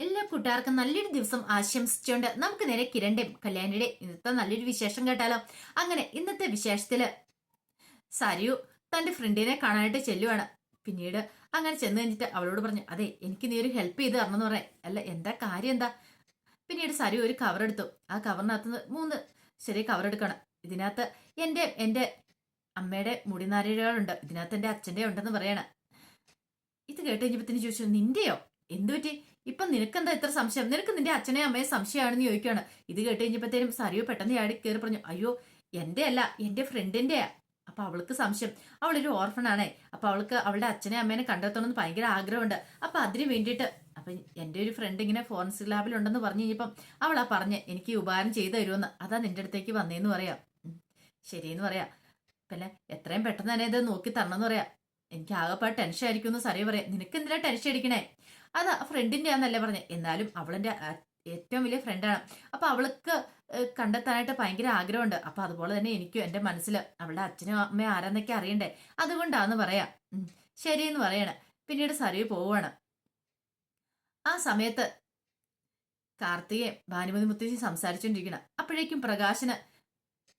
എല്ലാ കൂട്ടുകാർക്കും നല്ലൊരു ദിവസം ആശംസിച്ചുകൊണ്ട് നമുക്ക് നേരെ കിരണിന്റെയും കല്യാണിയുടെ ഇന്നത്തെ നല്ലൊരു വിശേഷം കേട്ടാലോ? അങ്ങനെ ഇന്നത്തെ വിശേഷത്തിൽ സരിയു തന്റെ ഫ്രണ്ടിനെ കാണാനായിട്ട് ചെല്ലുവാണ്. പിന്നീട് അങ്ങനെ ചെന്ന് കഴിഞ്ഞിട്ട് അവളോട് പറഞ്ഞു അതെ എനിക്ക് നീ ഒരു ഹെൽപ്പ് ചെയ്ത് തരണമെന്ന് പറയാം അല്ല എന്താ കാര്യം എന്താ? പിന്നീട് സരി ഒരു കവർ എടുത്തു. ആ കവറിനകത്ത് മൂന്ന് ചെറിയ കവർ എടുക്കണം ഇതിനകത്ത് എന്റെ എന്റെ അമ്മയുടെ മുടിനാരികളുണ്ട് ഇതിനകത്ത് എന്റെ അച്ഛന്റെ ഉണ്ടെന്ന് പറയണം. ഇത് കേട്ട് കഴിഞ്ഞപ്പത്തിന് ചോദിച്ചു നിന്റെയോ? എന്തു പറ്റി ഇപ്പൊ നിനക്കെന്താ ഇത്ര സംശയം? നിനക്ക് നിന്റെ അച്ഛനെയും അമ്മയും സംശയമാണെന്ന് ചോദിക്കുകയാണ്. ഇത് കേട്ട് കഴിഞ്ഞപ്പോഴത്തേനും സരിയോ പെട്ടെന്ന് ചാടി കയറി പറഞ്ഞു അയ്യോ എന്റെ അല്ല എന്റെ ഫ്രണ്ടിന്റെയാ അപ്പൊ അവൾക്ക് സംശയം. അവളൊരു ഓർഫണാണേ അപ്പൊ അവൾക്ക് അവളുടെ അച്ഛനെ അമ്മേനെ കണ്ടെത്തണമെന്ന് ഭയങ്കര ആഗ്രഹമുണ്ട്. അപ്പൊ അതിന് വേണ്ടിയിട്ട് അപ്പൊ എന്റെ ഒരു ഫ്രണ്ട് ഇങ്ങനെ ഫോറൻസിക് ലാബിൽ ഉണ്ടെന്ന് പറഞ്ഞു കഴിഞ്ഞപ്പം ആ പറഞ്ഞ് എനിക്ക് ഉപകാരം ചെയ്തു തരുമെന്ന് അതാ നിന്റെ അടുത്തേക്ക് വന്നേന്ന് പറയാം. ശരിയെന്ന് പറയാം. പിന്നെ എത്രയും പെട്ടെന്ന് തന്നെ ഇത് നോക്കി തരണമെന്ന് പറയാം. എനിക്ക് ആകെപ്പാട് ടെൻഷൻ ആയിരിക്കും എന്ന് സറിയ പറയാം. നിനക്ക് എന്തിനാ ടെൻഷൻ അടിക്കണേ? അത് ഫ്രണ്ടിന്റെ ആന്നല്ലേ പറഞ്ഞത് എന്നാലും അവളെന്റെ ഏറ്റവും വലിയ ഫ്രണ്ടാണ് അപ്പൊ അവൾക്ക് കണ്ടെത്താനായിട്ട് ഭയങ്കര ആഗ്രഹമുണ്ട്. അപ്പൊ അതുപോലെ തന്നെ എനിക്കും എന്റെ മനസ്സിൽ അവളുടെ അച്ഛനും അമ്മയും ആരാന്നൊക്കെ അറിയണ്ടേ? അതുകൊണ്ടാന്ന് പറയാം. ശരി എന്ന് പറയണ. പിന്നീട് സരിയ പോവാണ് ആ സമയത്ത് കാർത്തികയും ഭാനുമതി മുത്തശ്ശി സംസാരിച്ചുകൊണ്ടിരിക്കണം അപ്പോഴേക്കും പ്രകാശന്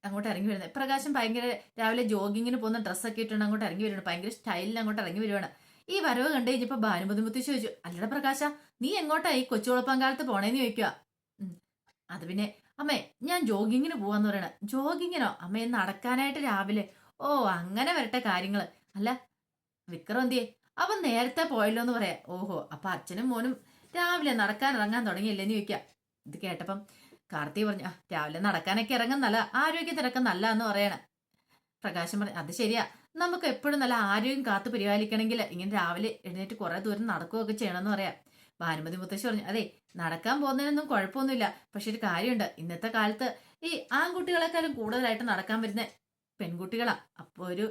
അങ്ങോട്ട് ഇറങ്ങി വരുന്നത്. പ്രകാശം ഭയങ്കര രാവിലെ ജോഗിങ്ങിന് പോകുന്ന ഡ്രസ്സൊക്കെ ഇട്ടുണ്ട് അങ്ങോട്ട് ഇറങ്ങി വരുവാണ്. ഭയങ്കര സ്റ്റൈലിൽ അങ്ങോട്ട് ഇറങ്ങി വരുവാണ്. ഈ വരവ് കണ്ടു കഴിഞ്ഞപ്പോ ഭാനുമതി മുത്തശ്ശി ചോദിച്ചു അല്ലട പ്രകാശ നീ എങ്ങോട്ടാ ഈ കൊച്ചുകുളപ്പങ്കാലത്ത് പോണേന്ന് ചോദിക്കുക. അത് പിന്നെ അമ്മേ ഞാൻ ജോഗിങ്ങിന് പോവാന്ന് പറയണ. ജോഗിങ്ങിനോ? അമ്മേ നടക്കാനായിട്ട് രാവിലെ. ഓ അങ്ങനെ വരട്ടെ കാര്യങ്ങൾ. അല്ല വിക്രം എന്തിയെ? അവൻ നേരത്തെ പോയല്ലോ എന്ന് പറയാ. ഓഹോ അപ്പൊ അച്ഛനും മോനും രാവിലെ നടക്കാൻ ഇറങ്ങാൻ തുടങ്ങിയില്ലെന്ന് ചോദിക്കാം ഇത് കേട്ടപ്പം കാർത്തി പറഞ്ഞു രാവിലെ നടക്കാനൊക്കെ ഇറങ്ങുന്നല്ല ആരോഗ്യത്തിനൊക്കെ നല്ല എന്ന് പറയണ. പ്രകാശം പറഞ്ഞു അത് ശരിയാ. നമുക്ക് എപ്പോഴും നല്ല ആരോഗ്യം കാത്തു പരിപാലിക്കണമെങ്കിൽ ഇങ്ങനെ രാവിലെ എഴുന്നേറ്റ് കുറെ ദൂരം നടക്കുകയൊക്കെ ചെയ്യണമെന്ന് പറയാം. ഭാനുമതി മുത്തശ്ശി പറഞ്ഞു അതെ നടക്കാൻ പോകുന്നതിനൊന്നും കുഴപ്പമൊന്നുമില്ല. പക്ഷെ ഒരു കാര്യമുണ്ട്. ഇന്നത്തെ കാലത്ത് ഈ ആൺകുട്ടികളെക്കാളും കൂടുതലായിട്ട് നടക്കാൻ വരുന്ന പെൺകുട്ടികളാ. അപ്പൊ ഒരു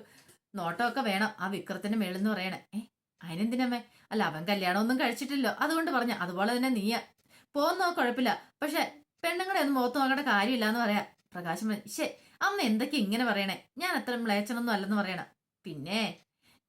നോട്ടമൊക്കെ വേണം. ആ വിക്രത്തിന്റെ മേളെന്ന് പറയണേ. ഏ അതിനെന്തിനമ്മേ? അല്ല അവൻ കല്യാണമൊന്നും കഴിച്ചിട്ടില്ലോ അതുകൊണ്ട് പറഞ്ഞ അതുപോലെ തന്നെ നീയ. പോകുന്നോ കുഴപ്പമില്ല. പക്ഷെ പെണ്ണുങ്ങളെ ഒന്നും മുഖത്ത് നോക്കേണ്ട കാര്യമില്ല എന്ന് പറയാ. പ്രകാശം ശ്ശേ അമ്മ എന്തൊക്കെ ഇങ്ങനെ പറയണേ? ഞാൻ അത്ര മ്ലേച്ചനൊന്നും അല്ലെന്ന് പറയണ. പിന്നെ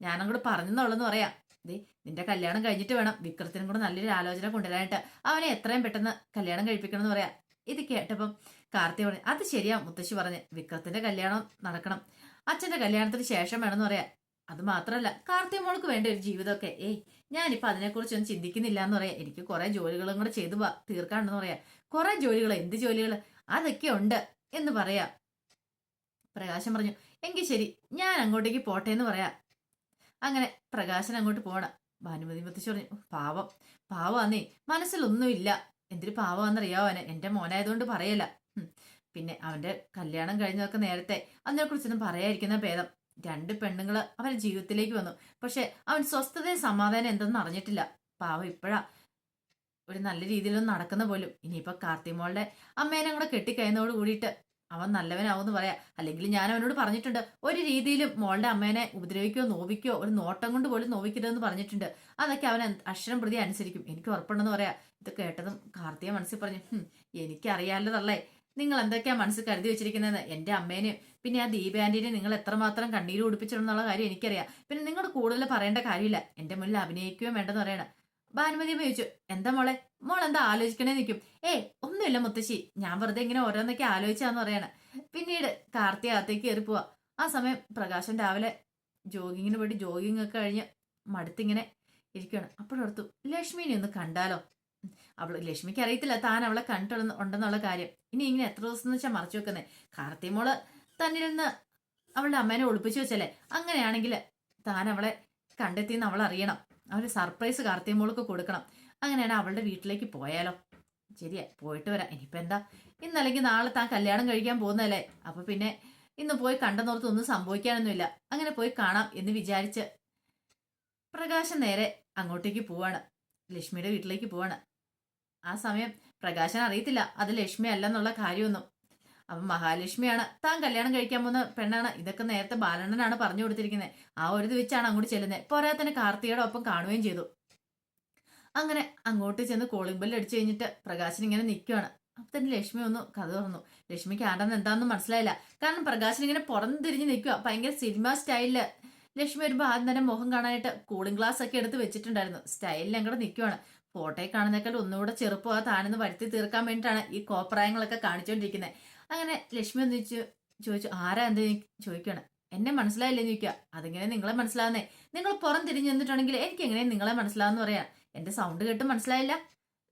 ഞാനങ്ങോട്ട് പറഞ്ഞെന്നുള്ളെന്ന് പറയാം. ദേ നിന്റെ കല്യാണം കഴിഞ്ഞിട്ട് വേണം വിക്രത്തിനും കൂടെ നല്ലൊരു ആലോചന കൊണ്ടുവരാനായിട്ട്. അവനെ എത്രയും പെട്ടെന്ന് കല്യാണം കഴിപ്പിക്കണം എന്ന് പറയാം. ഇത് കേട്ടപ്പം കാർത്തി പറഞ്ഞു അത് ശരിയാ മുത്തശ്ശി പറഞ്ഞ്. വിക്രത്തിന്റെ കല്യാണം നടക്കണം. അച്ഛന്റെ കല്യാണത്തിന് ശേഷം വേണമെന്ന് പറയാം. അത് മാത്രമല്ല കാർത്തി മോൾക്ക് വേണ്ട ഒരു ജീവിതമൊക്കെ. ഏയ് ഞാനിപ്പോ അതിനെക്കുറിച്ചൊന്നും ചിന്തിക്കുന്നില്ല എന്ന് പറയാം. എനിക്ക് കുറെ ജോലികളും കൂടെ ചെയ്തു തീർക്കാണെന്ന് പറയാം. കുറെ ജോലികൾ എന്ത് ജോലികൾ അതൊക്കെ ഉണ്ട് എന്ന് പറയാ. പ്രകാശം പറഞ്ഞു എങ്കിൽ ശരി ഞാൻ അങ്ങോട്ടേക്ക് പോട്ടെ എന്ന് പറയാം. അങ്ങനെ പ്രകാശൻ അങ്ങോട്ട് പോണ. ഭാനുമതി മുത്തശ്ശി പറഞ്ഞു "ഉഫ്, പാവം പാവാന്നേ മനസ്സിലൊന്നുമില്ല. എന്തൊരു പാവാന്നറിയാവോ അവനെ? എന്റെ മോനായതുകൊണ്ട് പറയല ഉം. പിന്നെ അവന്റെ കല്യാണം കഴിഞ്ഞതൊക്കെ നേരത്തെ അതിനെ കുറിച്ചൊന്നും പറയാതിരിക്കുന്ന ഭേദം. രണ്ട് പെണ്ണുങ്ങൾ അവന്റെ ജീവിതത്തിലേക്ക് വന്നു. പക്ഷെ അവൻ സ്വസ്ഥതയും സമാധാനം എന്തെന്ന് അറിഞ്ഞിട്ടില്ല. പാവം ഇപ്പോഴാ ഒരു നല്ല രീതിയിലൊന്നും നടക്കുന്ന പോലും. ഇനിയിപ്പോൾ കാർത്തിമോളുടെ അമ്മേനെ കൂടെ കെട്ടിക്കഴിയുന്നതോട് കൂടിയിട്ട് അവൻ നല്ലവനാവുമെന്ന് പറയാ. അല്ലെങ്കിൽ ഞാൻ അവനോട് പറഞ്ഞിട്ടുണ്ട് ഒരു രീതിയിലും മോളുടെ അമ്മേനെ ഉപദ്രവിക്കോ നോവിക്കോ ഒരു നോട്ടം കൊണ്ട് പോലും നോവിക്കരുതെന്ന് പറഞ്ഞിട്ടുണ്ട്. അതൊക്കെ അവൻ അക്ഷരം പ്രതി അനുസരിക്കും. എനിക്ക് ഉറപ്പുണ്ടെന്ന് പറയാ. ഇത് കേട്ടതും കാർത്തിക മനസ്സിൽ പറഞ്ഞു "ഹും, എനിക്കറിയാലതല്ലേ നിങ്ങൾ എന്തൊക്കെയാ മനസ്സിൽ കരുതി വെച്ചിരിക്കുന്നതെന്ന്? എന്റെ അമ്മേനെയും പിന്നെ ആ ദീപാന്റിനെ നിങ്ങൾ എത്രമാത്രം കണ്ണീര് ഉടുപ്പിച്ചിട്ടുണ്ടെന്നുള്ള കാര്യം എനിക്കറിയാം. പിന്നെ നിങ്ങൾ കൂടുതൽ പറയേണ്ട കാര്യമില്ല. എന്റെ മുന്നിൽ അഭിനയിക്കുകയും വേണ്ടെന്ന് പറയണ. ഭാനുമതി ചോദിച്ചു എന്താ മോളെ? മോൾ എന്താ ആലോചിക്കണേ നിൽക്കും ഏ ഒന്നുമില്ല മുത്തശ്ശി. ഞാൻ വെറുതെ ഇങ്ങനെ ഓരോന്നൊക്കെ ആലോചിച്ചാന്ന് പറയാണ്. പിന്നീട് കാർത്തിക അകത്തേക്ക് കയറി പോവാ. ആ സമയം പ്രകാശൻ രാവിലെ ജോഗിങ്ങിന് വേണ്ടി ജോഗിങ് ഒക്കെ കഴിഞ്ഞ് മടുത്തിങ്ങനെ ഇരിക്കുകയാണ് അപ്പോഴോർത്തു ലക്ഷ്മിനെ ഒന്ന് കണ്ടാലോ? അവൾ ലക്ഷ്മിക്ക് അറിയത്തില്ല. താൻ അവളെ കണ്ടിട്ടുണ്ടെന്ന് ഉണ്ടെന്നുള്ള കാര്യം. ഇനി ഇങ്ങനെ എത്ര ദിവസം എന്ന് വെച്ചാൽ മറച്ചു വെക്കുന്നേ? കാർത്തിമോൾ തന്നിൽ നിന്ന് അവളുടെ അമ്മേനെ ഒളിപ്പിച്ചു വെച്ചല്ലേ? അങ്ങനെയാണെങ്കിൽ താൻ അവളെ കണ്ടെത്തിയെന്ന് അവൾ അറിയണം. അവർ സർപ്രൈസ് കാർത്തിമോൾക്ക് കൊടുക്കണം. അങ്ങനെയാണ് അവളുടെ വീട്ടിലേക്ക് പോയാലോ. ശരിയാ പോയിട്ട് വരാം. ഇനിയിപ്പോ എന്താ? ഇന്നല്ലെങ്കിൽ നാളെ താൻ കല്യാണം കഴിക്കാൻ പോകുന്നതല്ലേ? അപ്പൊ പിന്നെ ഇന്ന് പോയി കണ്ടെന്നോർത്ത് ഒന്നും സംഭവിക്കാനൊന്നുമില്ല. അങ്ങനെ പോയി കാണാം എന്ന് വിചാരിച്ച് പ്രകാശം നേരെ അങ്ങോട്ടേക്ക് പോവാണ്. ലക്ഷ്മിയുടെ വീട്ടിലേക്ക് പോവാണ്. ആ സമയം പ്രകാശൻ അറിയത്തില്ല. അത് ലക്ഷ്മി അല്ലെന്നുള്ള കാര്യമൊന്നും. അപ്പം മഹാലക്ഷ്മിയാണ്. താൻ കല്യാണം കഴിക്കാൻ പോകുന്ന പെണ്ണാണ്. ഇതൊക്കെ നേരത്തെ ബാലണ്ണനാണ് പറഞ്ഞു കൊടുത്തിരിക്കുന്നത് ആ ഒരു വെച്ചാണ് അങ്ങോട്ട് ചെല്ലുന്നത് പോരാത്തന്നെ കാർത്തികയുടെ ഒപ്പം കാണുകയും ചെയ്തു. അങ്ങനെ അങ്ങോട്ട് ചെന്ന് കോളിംഗ് ബെല്ല് അടിച്ചു കഴിഞ്ഞിട്ട് പ്രകാശൻ ഇങ്ങനെ നിൽക്കുകയാണ് അപ്പൊ തന്നെ ലക്ഷ്മി ഒന്ന് കഥ തുറന്നു. ലക്ഷ്മിക്ക് ആണ്ടെന്ന് എന്താണെന്ന് മനസ്സിലായില്ല. കാരണം പ്രകാശൻ ഇങ്ങനെ പുറം തിരിഞ്ഞ് നിൽക്കുക ഭയങ്കര സിനിമ സ്റ്റൈലിൽ ലക്ഷ്മി വരുമ്പോൾ ആദ്യം തന്നെ മുഖം കാണാനായിട്ട് കൂളിംഗ് ഗ്ലാസ് ഒക്കെ എടുത്ത് വെച്ചിട്ടുണ്ടായിരുന്നു. സ്റ്റൈലിൽ അങ്ങോട്ട് നിൽക്കുവാണ് ഫോട്ടോയിൽ കാണുന്നേക്കാൾ ഒന്നുകൂടെ ചെറുപ്പം ആ താനെന്ന് വരുത്തി തീർക്കാൻ വേണ്ടിയിട്ടാണ് ഈ കോപ്രായങ്ങളൊക്കെ കാണിച്ചുകൊണ്ടിരിക്കുന്നത് അങ്ങനെ ലക്ഷ്മി ഒന്ന് ചോദിച്ചു? ചോദിച്ചു ആരാ എന്ത് ചോദിക്കണം എന്നെ മനസ്സിലായില്ലെന്ന് ചോദിക്കുക. അതിങ്ങനെ നിങ്ങളെ മനസ്സിലാവുന്നേ? നിങ്ങൾ പുറം തിരിഞ്ഞു നിന്നിട്ടുണ്ടെങ്കിൽ എനിക്ക് എങ്ങനെ നിങ്ങളെ മനസ്സിലാവുന്ന പറയാ. എന്റെ സൗണ്ട് കേട്ട് മനസ്സിലായില്ല.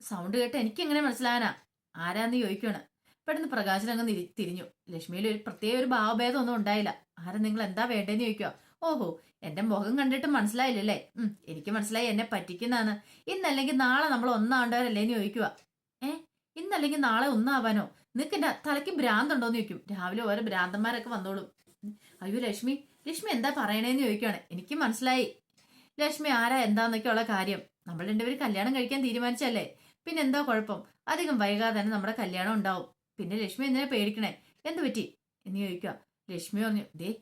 സൗണ്ട് കേട്ട് എനിക്ക് എങ്ങനെ മനസ്സിലാവാനാ? ആരാന്ന് ചോദിക്കുകയാണ്. പെട്ടെന്ന് പ്രകാശൻ അങ്ങ് തിരിഞ്ഞു. ലക്ഷ്മിയിൽ ഒരു പ്രത്യേക ഒരു ഭാവഭേദം ഒന്നും ഉണ്ടായില്ല. ആരാ നിങ്ങൾ എന്താ വേണ്ടേന്ന് ചോദിക്കുക? ഓഹോ എന്റെ മുഖം കണ്ടിട്ട് മനസ്സിലായില്ലല്ലേ ഉം എനിക്ക് മനസ്സിലായി എന്നെ പറ്റിക്കുന്നതാണ്. ഇന്നല്ലെങ്കിൽ നാളെ നമ്മൾ ഒന്നാണ്ടവരല്ലേന്ന് ചോദിക്കുക. ഏ? ഇന്നല്ലെങ്കിൽ നാളെ ഒന്നാവാനോ? നിനക്ക് എന്റെ തലയ്ക്ക് ഭ്രാന്തുണ്ടോന്ന് ചോദിക്കും. രാവിലെ ഓരോ ഭ്രാന്തന്മാരൊക്കെ വന്നോളും. അയ്യോ ലക്ഷ്മി ലക്ഷ്മി എന്താ പറയണേന്ന് ചോദിക്കുകയാണ് എനിക്ക് മനസ്സിലായി. ലക്ഷ്മി ആരാ എന്താന്നൊക്കെയുള്ള കാര്യം. നമ്മൾ രണ്ടുപേരും കല്യാണം കഴിക്കാൻ തീരുമാനിച്ചല്ലേ? പിന്നെ എന്താ കുഴപ്പം? അധികം വൈകാതെ തന്നെ നമ്മുടെ കല്യാണം ഉണ്ടാവും. പിന്നെ ലക്ഷ്മി എന്തിനാ പേടിക്കണേ? എന്ത് പറ്റി? എന്ന് ചോദിക്കുക ലക്ഷ്മി പറഞ്ഞു ദേ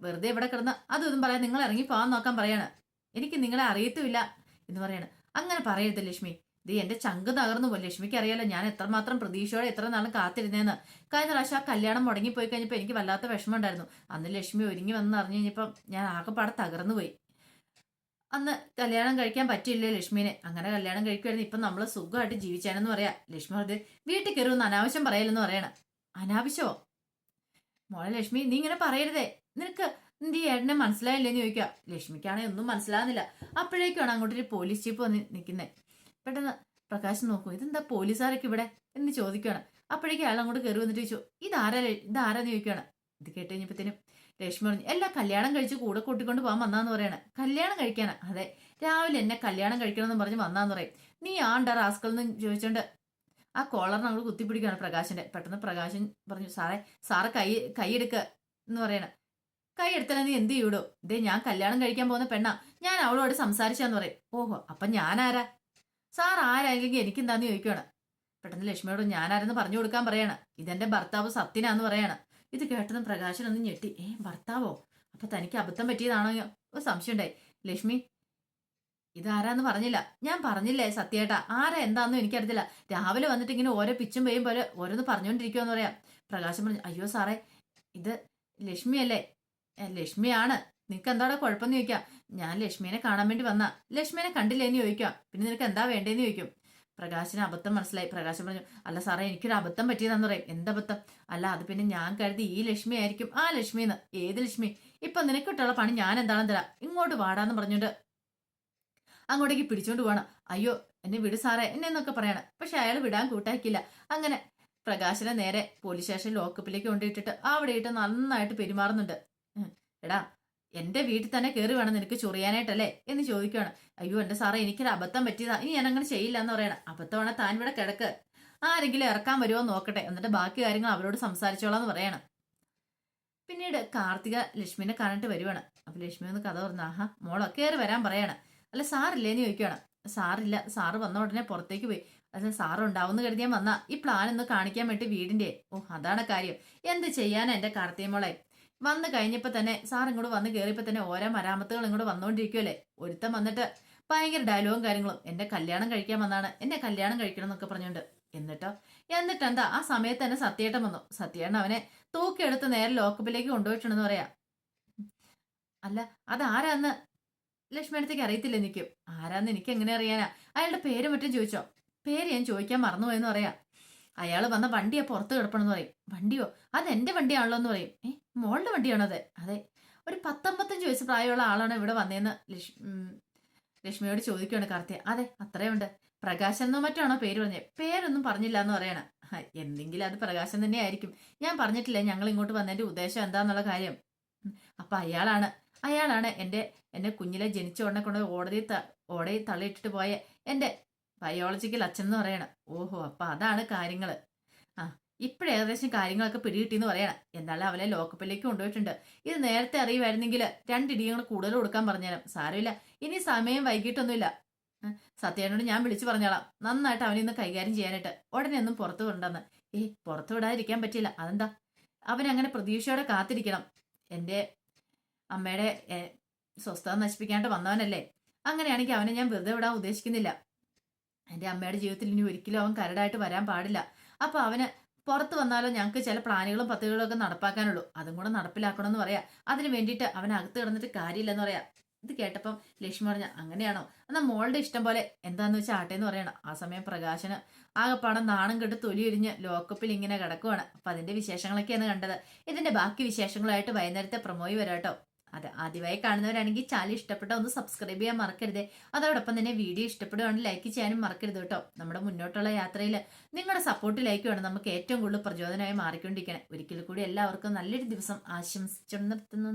വെറുതെ ഇവിടെ കിടന്ന് അതൊന്നും പറയാൻ നിങ്ങൾ ഇറങ്ങി പോകാൻ നോക്കാൻ പറയാണ്. എനിക്ക് നിങ്ങളെ അറിയത്തുമില്ല എന്ന് പറയാണ്. അങ്ങനെ പറയരുത് ലക്ഷ്മി. ഇത് എന്റെ ചങ്ക് തകർന്നു പോയി. ലക്ഷ്മിക്ക് അറിയാലോ ഞാൻ എത്രമാത്രം പ്രതീക്ഷയോടെ എത്ര നാളും കാത്തിരുന്നേന്ന്. കഴിഞ്ഞ പ്രാവശ്യം ആ കല്യാണം മുടങ്ങിപ്പോയി കഴിഞ്ഞപ്പോൾ എനിക്ക് വല്ലാത്ത വിഷമം ഉണ്ടായിരുന്നു അന്ന് ലക്ഷ്മി ഒരുങ്ങി വന്ന് അറിഞ്ഞു കഴിഞ്ഞപ്പം ഞാൻ ആകെപ്പാടെ തകർന്നു പോയി. അന്ന് കല്യാണം കഴിക്കാൻ പറ്റിയില്ലേ ലക്ഷ്മിനെ? അങ്ങനെ കല്യാണം കഴിക്കുമായിരുന്നു ഇപ്പം നമ്മൾ സുഖമായിട്ട് ജീവിച്ചാണെന്ന് പറയാ. ലക്ഷ്മി അത് വീട്ടിൽ കയറുമെന്ന് അനാവശ്യം പറയലെന്ന് പറയണം. അനാവശ്യമോ? മോളെ ലക്ഷ്മി നീ ഇങ്ങനെ പറയരുതേ. നിനക്ക് നീ ഏട്ടനെ മനസ്സിലായില്ലേന്ന് ചോദിക്കുക ലക്ഷ്മിക്കാണെങ്കിൽ ഒന്നും മനസ്സിലാകുന്നില്ല അപ്പോഴേക്കാണ് അങ്ങോട്ടൊരു പോലീസ് ചീപ്പ് വന്ന് നിൽക്കുന്നത് പെട്ടെന്ന് പ്രകാശം നോക്കൂ ഇതെന്താ പോലീസുകാരൊക്കെ ഇവിടെ? എന്ന് ചോദിക്കുകയാണ്. അപ്പോഴേക്കും അയാൾ അങ്ങോട്ട് കയറി വന്നിട്ട് ചോദിച്ചു ഇതാരാ ഇതാരാന്ന് ചോദിക്കുകയാണ്. ഇത് കേട്ട് കഴിഞ്ഞപ്പോഴത്തേനും രശ്മി പറഞ്ഞു എല്ലാ കല്യാണം കഴിച്ച് കൂടെ കൂട്ടിക്കൊണ്ട് പോകാൻ വന്നാന്ന് പറയാണ്. കല്യാണം കഴിക്കാനാ? അതെ രാവിലെ എന്നെ കല്യാണം കഴിക്കണമെന്ന് പറഞ്ഞ് വന്നാന്ന് പറയും. നീ ആണ്ട റാസ്കൾ എന്ന് ചോദിച്ചോണ്ട് ആ കോളറിന് അങ്ങോട്ട് കുത്തിപ്പിടിക്കുകയാണ് പ്രകാശിന്റെ. പെട്ടെന്ന് പ്രകാശൻ പറഞ്ഞു സാറേ സാറ് കൈ കൈയെടുക്ക എന്ന് പറയണ. കൈ എടുത്താൽ നീ എന്ത് ചെയ്യൂടോ? ഇതേ ഞാൻ കല്യാണം കഴിക്കാൻ പോകുന്ന പെണ്ണാ. ഞാൻ അവളോട് സംസാരിച്ചാന്ന് പറയും. ഓഹോ അപ്പൊ ഞാനാരാ? സാർ എനിക്ക് എനിക്കെന്താന്ന് ചോദിക്കുകയാണ് പെട്ടെന്ന് ലക്ഷ്മിയോട് ഞാനാരെന്ന് പറഞ്ഞു കൊടുക്കാൻ പറയാണ്. ഇതെന്റെ ഭർത്താവ് സത്യനാന്ന് പറയാണ്. ഇത് കേട്ടതും പ്രകാശൻ ഒന്ന് ഞെട്ടി. ഏ ഭർത്താവോ? അപ്പൊ തനിക്ക് അബദ്ധം പറ്റിയതാണോ? ഒരു സംശയം ഉണ്ടായി ലക്ഷ്മി ഇതാരാന്ന് പറഞ്ഞില്ല. ഞാൻ പറഞ്ഞില്ലേ സത്യേട്ടാ? ആരാ എന്താന്നും എനിക്കറിയത്തില്ല. രാവിലെ വന്നിട്ട് ഇങ്ങനെ ഓരോ പിച്ചും പെയ്യും പോലെ ഓരോന്ന് പറഞ്ഞുകൊണ്ടിരിക്കുമെന്ന് പറയാം. പ്രകാശം പറഞ്ഞു. അയ്യോ സാറേ ഇത് ലക്ഷ്മിയല്ലേ? "ഏ, ലക്ഷ്മിയാണ്. നിനക്ക് എന്താടാ കുഴപ്പമെന്ന് ചോദിക്കാം. ഞാൻ ലക്ഷ്മിനെ കാണാൻ വേണ്ടി വന്നാ. ലക്ഷ്മിനെ കണ്ടില്ലേന്ന് ചോദിക്കാം. പിന്നെ നിനക്ക് എന്താ വേണ്ടേന്ന് ചോദിക്കും. പ്രകാശിന് അബദ്ധം മനസ്സിലായി. പ്രകാശം പറഞ്ഞു അല്ല സാറേ എനിക്കൊരു അബദ്ധം പറ്റിയതാന്ന് പറയും. എന്തബദ്ധം അല്ല അത് പിന്നെ ഞാൻ കരുതി ഈ ലക്ഷ്മി ആയിരിക്കും. ആ ലക്ഷ്മി എന്ന്. ഏത് ലക്ഷ്മി? ഇപ്പൊ നിനക്കിട്ടുള്ള പണി ഞാൻ എന്താണെന്ന് തരാം. ഇങ്ങോട്ട് വാടാന്ന് പറഞ്ഞുകൊണ്ട് അങ്ങോട്ടേക്ക് പിടിച്ചോണ്ട് പോകണം അയ്യോ എന്നെ വിട് സാറേ. എന്നെ എന്നൊക്കെ പറയണം. പക്ഷെ അയാൾ വിടാൻ കൂട്ടാക്കില്ല അങ്ങനെ പ്രകാശനെ നേരെ പോലീസ് സ്റ്റേഷൻ ലോക്കപ്പിലേക്ക് കൊണ്ടിട്ടിട്ട് അവിടെ ഇട്ട് നന്നായിട്ട് പെരുമാറുന്നുണ്ട്. എടാ എന്റെ വീട്ടിൽ തന്നെ കയറി വേണം നിനക്ക് ചൊറിയാനായിട്ടല്ലേ എന്ന് ചോദിക്കുകയാണ്. അയ്യോ എന്റെ സാറേ എനിക്കൊരു അബദ്ധം പറ്റിയതാ. ഇനി ഞാൻ അങ്ങനെ ചെയ്യില്ല എന്ന് പറയണം. അബദ്ധമാണ് താൻ ഇവിടെ കിടക്ക്. ആരെങ്കിലും ഇറക്കാൻ വരുമോ നോക്കട്ടെ. എന്നിട്ട് ബാക്കി കാര്യങ്ങൾ അവരോട് സംസാരിച്ചോളാം എന്ന് പറയണം. പിന്നീട് കാർത്തിക ലക്ഷ്മിനെ കാണിട്ട് വരുവാണ്. അപ്പൊ ലക്ഷ്മി ഒന്ന് കഥ പറഞ്ഞു ആഹാ മോളോ കയറി വരാൻ പറയാണ്. അല്ല സാറില്ലേ? എന്ന് ചോദിക്കുകയാണ്. സാറില്ല സാറ് വന്ന ഉടനെ പുറത്തേക്ക് പോയി. അല്ല സാറ് കരുതി ഞാൻ വന്നാ. ഈ പ്ലാൻ ഒന്ന് കാണിക്കാൻ വേണ്ടി വീടിന്റെ ഓ അതാണ് കാര്യം. എന്ത് ചെയ്യാനാ എന്റെ കാർത്തിക മോളെ? വന്ന് കഴിഞ്ഞപ്പോ തന്നെ സാർ ഇങ്ങോട്ട് വന്ന് കയറിയപ്പോ തന്നെ ഓരോ മരാമത്തുകൾ ഇങ്ങോട്ട് വന്നുകൊണ്ടിരിക്കുവല്ലേ ഒരുത്തം വന്നിട്ട് ഭയങ്കര ഡയലോഗും കാര്യങ്ങളും എന്റെ കല്യാണം കഴിക്കാൻ വന്നാണ് എന്നെ കല്യാണം കഴിക്കണം എന്നൊക്കെ പറഞ്ഞുണ്ട് എന്നിട്ടോ? എന്നിട്ട് എന്താ ആ സമയത്ത് തന്നെ സത്യേട്ടൻ വന്നു. സത്യേട്ടൻ അവനെ തൂക്കിയെടുത്ത് നേരെ ലോക്കപ്പിലേക്ക് കൊണ്ടുപോയിട്ടുണ്ടെന്ന് പറയാ. അല്ല അതാരാന്ന് ലക്ഷ്മണത്തേക്ക് അറിയത്തില്ല എനിക്കും ആരാന്ന് എനിക്ക് എങ്ങനെ അറിയാനാ? അയാളുടെ പേര് മറ്റും ചോദിച്ചോ? പേര് ഞാൻ ചോദിക്കാൻ മറന്നുപോയെന്ന് പറയാ. അയാൾ വന്ന വണ്ടിയാ പുറത്ത് കിടപ്പണെന്ന് പറയും. വണ്ടിയോ? അത് എന്റെ വണ്ടിയാണല്ലോ എന്ന് പറയും. ഏ മോളുടെ വണ്ടിയാണത്. അത്. ഒരു പത്തൊമ്പത്തഞ്ച് വയസ്സ് പ്രായമുള്ള ആളാണ് ഇവിടെ വന്നതെന്ന് ലക്ഷ് ലക്ഷ്മിയോട് ചോദിക്കുകയാണ് കാർത്തിയ അതെ അത്രയുണ്ട്. പ്രകാശൻ എന്നോ മറ്റാണോ പേര് പറഞ്ഞത് പേരൊന്നും പറഞ്ഞില്ല എന്ന് പറയണ എന്തെങ്കിലും അത് പ്രകാശൻ തന്നെ ആയിരിക്കും. ഞാൻ പറഞ്ഞിട്ടില്ല ഞങ്ങൾ ഇങ്ങോട്ട് വന്നതിന്റെ ഉദ്ദേശം എന്താന്നുള്ള കാര്യം. അപ്പൊ അയാളാണ്. അയാളാണ് എന്റെ എന്നെ കുഞ്ഞിലെ ജനിച്ച ഉടനെ കൊണ്ട് ഓടതി ഓടയിൽ തള്ളിയിട്ടിട്ട് പോയ എന്റെ ബയോളജിക്കൽ അച്ഛൻ എന്ന് പറയണം. ഓഹോ അപ്പൊ അതാണ് കാര്യങ്ങൾ ആ ഇപ്പോഴേ ഏകദേശം കാര്യങ്ങളൊക്കെ പിടികിട്ടിന്ന് പറയണം. എന്നാലും അവനെ ലോക്കപ്പിലേക്ക് കൊണ്ടുപോയിട്ടുണ്ട്. ഇത് നേരത്തെ അറിയുമായിരുന്നെങ്കിൽ രണ്ടിടിയങ്ങൾ കൂടുതൽ കൊടുക്കാൻ പറഞ്ഞേരം. സാരമില്ല. ഇനി സമയം വൈകിട്ടൊന്നുമില്ല. സത്യനോട് ഞാൻ വിളിച്ചു പറഞ്ഞോളാം. നന്നായിട്ട് അവനിന്ന് കൈകാര്യം ചെയ്യാനായിട്ട്. ഉടനെ ഒന്നും പുറത്തു വിടണ്ടെന്ന് ഏ പുറത്തു വിടാതിരിക്കാൻ പറ്റില്ല. അതെന്താ? അവനങ്ങനെ പ്രതീക്ഷയോടെ കാത്തിരിക്കണം. എന്റെ അമ്മയുടെ സ്വസ്ഥത നശിപ്പിക്കാണ്ട് വന്നവനല്ലേ? അങ്ങനെയാണെങ്കിൽ അവനെ ഞാൻ വെറുതെ വിടാൻ ഉദ്ദേശിക്കുന്നില്ല. എന്റെ അമ്മയുടെ ജീവിതത്തിൽ ഇനി ഒരിക്കലും അവൻ കരടായിട്ട് വരാൻ പാടില്ല. അപ്പോൾ അവന് പുറത്ത് വന്നാലോ ഞങ്ങൾക്ക് ചില പ്ലാനുകളും പദ്ധതികളും ഒക്കെ നടപ്പാക്കാനുള്ളൂ. അതും കൂടെ നടപ്പിലാക്കണമെന്ന് പറയാ. അതിന് വേണ്ടിയിട്ട് അവൻ അകത്ത് കിടന്നിട്ട് കാര്യമില്ലെന്ന് പറയാ. ഇത് കേട്ടപ്പം ലക്ഷ്മി പറഞ്ഞ അങ്ങനെയാണോ? എന്നാൽ മോളുടെ ഇഷ്ടം പോലെ എന്താന്ന് വെച്ചാൽ ആട്ടെ എന്ന് പറയണം. ആ സമയം പ്രകാശന് ആകെപ്പാടം നാണം കെട്ട് തൊലി ഉരിഞ്ഞ് ലോക്കപ്പിൽ ഇങ്ങനെ കിടക്കുവാണ്. അപ്പം അതിന്റെ വിശേഷങ്ങളൊക്കെയാണ് കണ്ടത്. ഇതിന്റെ ബാക്കി വിശേഷങ്ങളായിട്ട് വൈകുന്നേരത്തെ പ്രമോയി വരാട്ടോ. അത് ആദ്യമായി കാണുന്നവരാണെങ്കിൽ ചാനൽ ഇഷ്ടപ്പെട്ട ഒന്ന് സബ്സ്ക്രൈബ് ചെയ്യാൻ മറക്കരുത്. അതോടൊപ്പം തന്നെ വീഡിയോ ഇഷ്ടപ്പെടുകയാണെങ്കിൽ ലൈക്ക് ചെയ്യാനും മറക്കരുത് കേട്ടോ. നമ്മുടെ മുന്നോട്ടുള്ള യാത്രയിൽ നിങ്ങളുടെ സപ്പോർട്ട് ലൈക്കുമാണ് നമുക്ക് ഏറ്റവും കൂടുതൽ പ്രചോദനമായി മാറിക്കൊണ്ടിരിക്കണം. ഒരിക്കൽ കൂടി എല്ലാവർക്കും നല്ലൊരു ദിവസം ആശംസിച്ചു നിർത്തുന്നു.